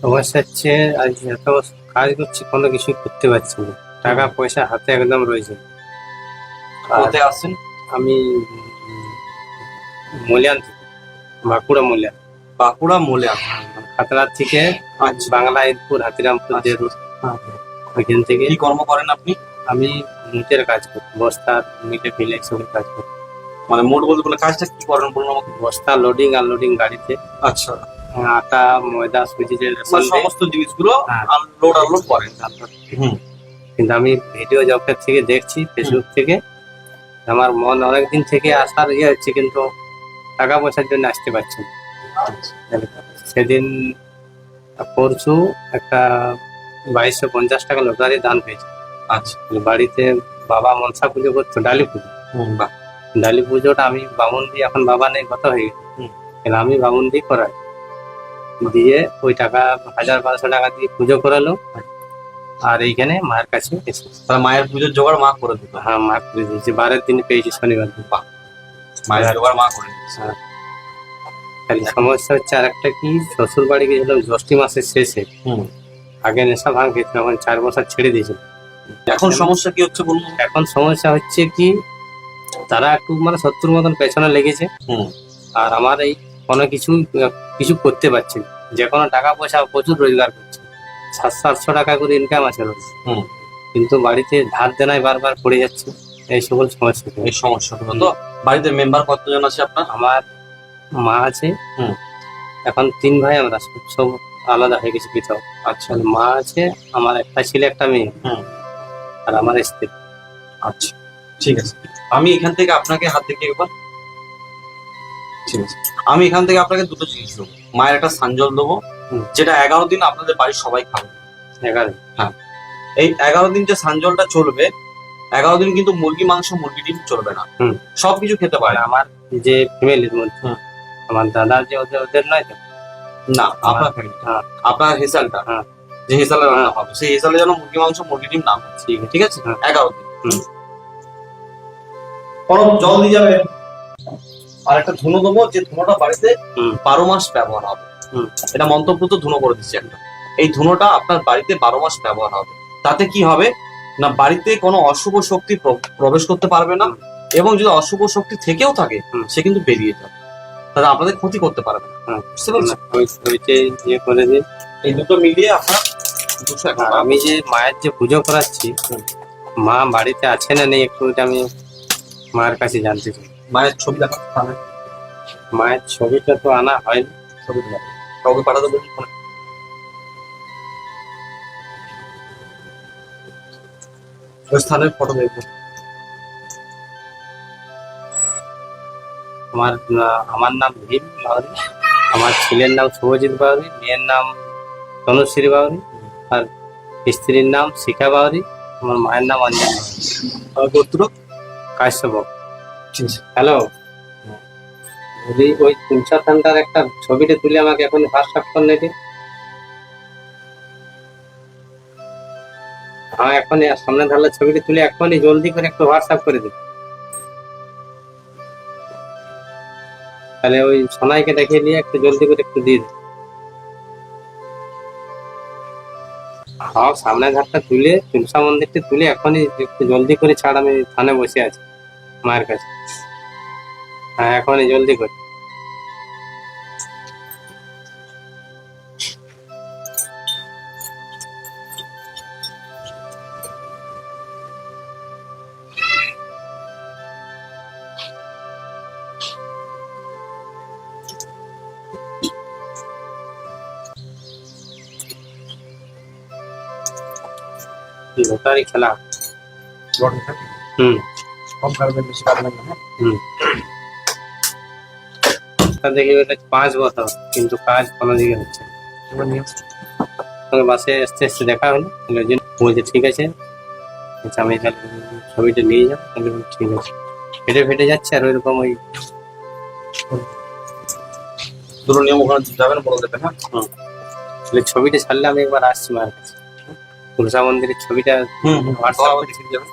সমস্যা হচ্ছে আজ এত কাজ করছি কোনো কিছু করতে পারছি না। টাকা পয়সা হাতে একদম রয়েছে। কোথায় আসছেন আমি মূল্যান থেকে বাঁকুড়া মূল্যান বাঁকুড়া মোলে খাতড়ার থেকে আচ্ছা। বাংলা ঈদপুর হাতিরামপুর যে ওইখান থেকে কি কর্ম করেন আপনি? আমি মুটের কাজ করি বস্তার মিটে ফিলে সব কাজ করি। মানে মোট বলতে বলে কাজটা কি করেন বলুন আমাকে? বস্তা লোডিং আনলোডিং গাড়িতে। আচ্ছা। আটা ময়দা সুজি যে সমস্ত জিনিসগুলো হ্যাঁ। আনলোড আনলোড করেন কিন্তু আমি ভিডিও জবের থেকে দেখছি ফেসবুক থেকে। আমার মন অনেকদিন থেকে আসার ইয়ে হচ্ছে কিন্তু টাকা পয়সার জন্য আসতে পারছি। সেদিন পরশু একটা বাইশশো পঞ্চাশ টাকা লটারি দান পেয়েছে। আচ্ছা। বাড়িতে বাবা মনসা পুজো করতো ডালি পুজো। ডালি পুজোটা আমি বামুন দিয়ে এখন বাবা নেই কত হয়ে গেছে। আমি বামুন দিয়ে করাই। দিয়ে ওই টাকা হাজার বারোশো টাকা দিয়ে পুজো করালো। আর এইখানে মায়ের কাছে তাহলে মায়ের পুজোর জোগাড় মা করে দিত হ্যাঁ মা করে দিয়েছি। বারের দিন পেয়েছি শনিবার দিন মায়ের জোগাড় মা করে দিয়েছে হ্যাঁ। সমস্যা হচ্ছে আর একটা কি? শ্বশুর বাড়ি গেছিলাম জ্যৈষ্ঠী মাসের শেষে। হুম। আগে নেশা ভাঙ খেয়েছিল এখন চার বছর ছেড়ে দিয়েছিল। এখন সমস্যা কি হচ্ছে বলুন? এখন সমস্যা হচ্ছে কি? তারা একটু মানে শত্রুর মতন পেছনে লেগেছে। হুম। আর আমার এই কোনো কিছু কিছু করতে পারছি না। যে কোনো টাকা পয়সা প্রচুর রোজগার করছে। সাত সাতশো টাকা করে ইনকাম আছে রোজ কিন্তু বাড়িতে ধার দেনায় বারবার পড়ে যাচ্ছে। এই সকল সমস্যা। এই সমস্যাগুলো তো। বাড়িতে মেম্বার কতজন আছে আপনার? আমার মা আছে। এখন তিন ভাই আমরা সব সব আলাদা হয়ে গেছে পৃথক। আচ্ছা। মা আছে আমার একটা ছেলে একটা মেয়ে। আর আমার স্ত্রী। আচ্ছা। ঠিক আছে। আমি এখান থেকে আপনাকে হাত থেকে একবার ঠিক আছে আমি এখান থেকে আপনাকে দুটো জিনিস দেবো। মায়ের একটা সাঞ্জল দেবো যেটা এগারো দিন আপনাদের বাড়ির সবাই খাবে। এগারো হ্যাঁ। এই এগারো দিন যে সাঞ্জলটা চলবে এগারো দিন কিন্তু মুরগি মাংস মুরগি ডিম চলবে না। সবকিছু খেতে পারে। আমার যে ফ্যামিলির মধ্যে আমার দাদার যে ওদের ওদের নয় তো? না আপনার হ্যাঁ। আপনার হেসালটা। হ্যাঁ। যে হেসালে রান্না হবে সেই হেসালে যেন মুরগি মাংস মুরগি ডিম না হয়। ঠিক আছে। হ্যাঁ। এগারো দিন। জল দিয়ে যাবে। আর একটা ধুনো দেবো যে ধুনোটা বাড়িতে। বারো মাস ব্যবহার হবে। এটা তো ধুনো করে দিচ্ছি একটা। এই ধুনোটা আপনার বাড়িতে বারো মাস ব্যবহার হবে। তাতে কি হবে? না বাড়িতে কোনো অশুভ শক্তি প্র- প্রবেশ করতে পারবে না এবং যদি অশুভ শক্তি থেকেও থাকে। সে কিন্তু বেরিয়ে যাবে। তাহলে আপনাদের ক্ষতি করতে পারবে না। বুঝতে পারছেন? ইয়ে এই দুটো মিলিয়ে আপনার দুশো আমি যে মায়ের যে পুজো করাচ্ছি মা বাড়িতে আছে না নেই একটু আমি মায়ের কাছে জানতে চাই। মায়ের ছবি দেখা মায়ের ছবিটা তো আনা হয়নি, ছবি কাউকে পাঠাতে বলছি ফোনে। ওই স্থানের ফটো দেখব। আমার আমার নাম ভীম বাউরি আমার ছেলের নাম শুভজিৎ বাউরি মেয়ের নাম তনুশ্রী বাউরি আর স্ত্রীর নাম শিখা বাউরি আমার মায়ের নাম অঞ্জলি বাউরি। গোত্র কাশ্যপ হ্যালো বলি, ওই তুলসা থানটার একটা ছবিটা তুলে আমাকে এখন হোয়াটসঅ্যাপ করে নেবে হ্যাঁ এখনই আর সামনে ধারলে ছবিটা তুলে এখনই জলদি করে একটু হোয়াটসঅ্যাপ করে দিন তাহলে ওই সোনাইকে দেখিয়ে নিয়ে একটু জলদি করে একটু দিয়ে দিন হ্যাঁ সামনে ঘাটটা তুলে তুলসা মন্দিরটা তুলে এখনই একটু জলদি করে ছাড়, আমি থানে বসে আছি, মায়ের কাছে। হ্যাঁ এখনই জলদি করে। লটারি খেলা। হুম। কম কাটবেন বেশি কাটবেন না? তা দেখি পাঁচ বছর কিন্তু কাজ কোনো দিকে হচ্ছে বাসে আসতে আসতে দেখা হলো। বলছে ঠিক আছে। আমি তাহলে ছবিটা নিয়ে আমি ঠিক আছে। ফেটে ফেটে যাচ্ছে আর ওইরকম ওই দুটো নিয়ম ওখানে যাবেন বলে দেবেন হ্যাঁ? তাহলে ছবিটা ছাড়লে আমি একবার আসছি মায়ের কাছে। তুলসা মন্দিরের ছবিটা হোয়াটসঅ্যাপ